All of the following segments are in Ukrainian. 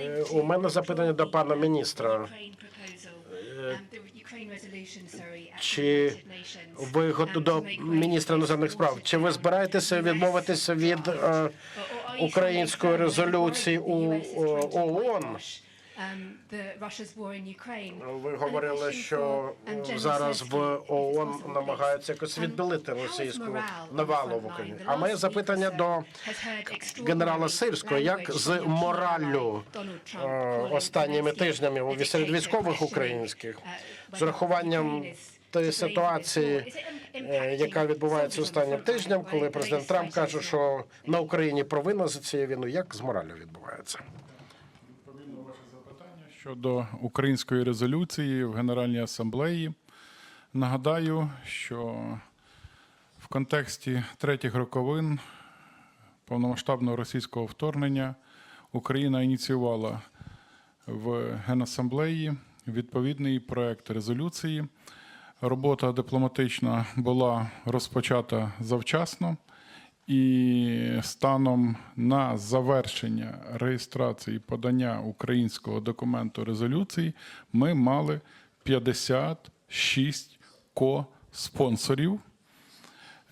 Е, У мене запитання до пана міністра. Чи ви до міністра іноземних справ? Чи ви збираєтеся відмовитися від е, української резолюції у о, ООН? Ви говорили, що е, зараз в ООН намагаються якось відбілити російську навалу в Україні. А моє запитання до генерала Сирського: як з мораллю е, останніми тижнями у серед військових українських з урахуванням тієї ситуації, е, яка відбувається останнім тижнем, коли президент Трамп каже, що на Україні провина за цією війною, як з мораллю відбувається? Відповідно на ваше запитання щодо української резолюції в Генеральній асамблеї. Нагадаю, що в контексті третіх роковин повномасштабного російського вторгнення Україна ініціювала в Генасамблеї відповідний проект резолюції. Робота дипломатична була розпочата завчасно. І станом на завершення реєстрації подання українського документу резолюції ми мали 56 ко-спонсорів.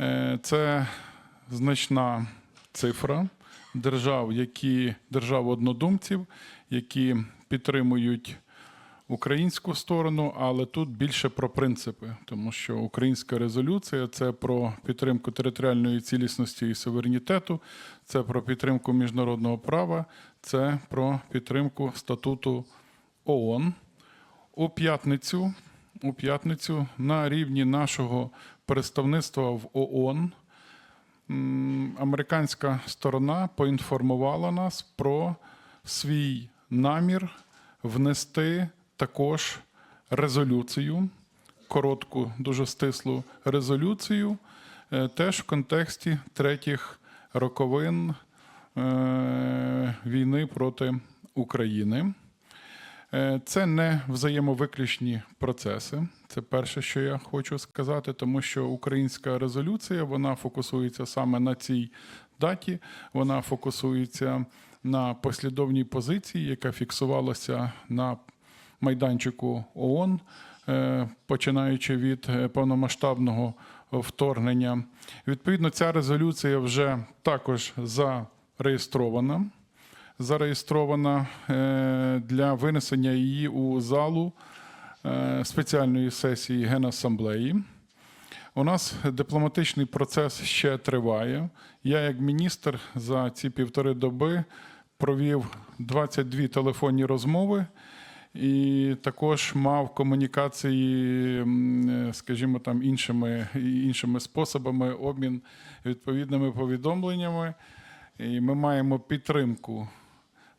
Е, Це значна цифра держав, які держав однодумців, які підтримують українську сторону, але тут більше про принципи, тому що українська резолюція це про підтримку територіальної цілісності і суверенітету, це про підтримку міжнародного права, це про підтримку статуту ООН. У п'ятницю, у п'ятницю на рівні нашого представництва в ООН американська сторона поінформувала нас про свій намір внести також резолюцію, коротку, дуже стислу резолюцію, е, теж в контексті третіх роковин е, війни проти України. Е, Це не взаємовиключні процеси. Це перше, що я хочу сказати, тому що українська резолюція вона фокусується саме на цій даті. Вона фокусується на послідовній позиції, яка фіксувалася на майданчику ООН, е, починаючи від е, повномасштабного вторгнення. Відповідно, ця резолюція вже також зареєстрована зареєстрована е, для винесення її у залу спеціальної сесії Генасамблеї. У нас дипломатичний процес ще триває. Я, як міністр, за ці півтори доби провів 22 телефонні розмови і також мав комунікації, е, скажімо, там іншими, іншими способами, обмін відповідними повідомленнями. І ми маємо підтримку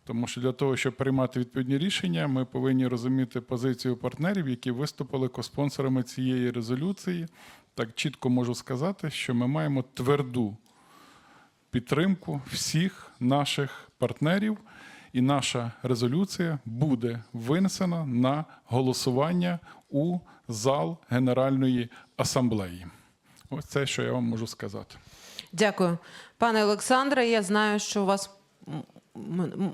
тому що для того, щоб приймати відповідні рішення, ми повинні розуміти позицію партнерів, які виступили коспонсорами цієї резолюції. Так чітко можу сказати, що ми маємо тверду підтримку всіх наших партнерів, і наша резолюція буде винесена на голосування у зал Генеральної асамблеї. Ось це, що я вам можу сказати. Дякую. Пане Олександре, я знаю, що у вас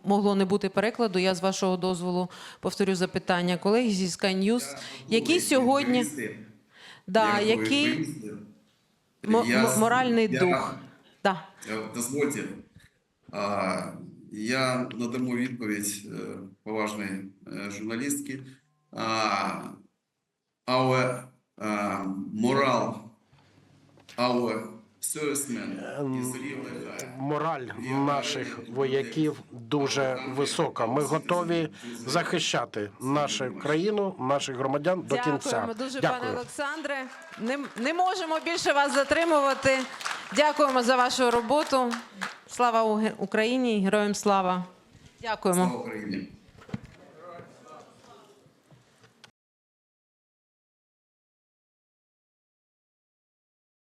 могло не бути перекладу. Я з вашого дозволу повторю запитання колеги зі Sky News. Які сьогодні да, який мо- моральний дух? Да. Е, Дозвольте, я надаму відповідь е, поважної е, журналістки. А, Our moral, our servicemen is really high. Мораль наших вояків дуже висока. Ми готові захищати нашу країну, наших громадян до кінця. Дякуємо дуже, пане Олександре. Не, не можемо більше вас затримувати. Дякуємо за вашу роботу. Слава Україні! Героям слава! Дякуємо. Слава Україні!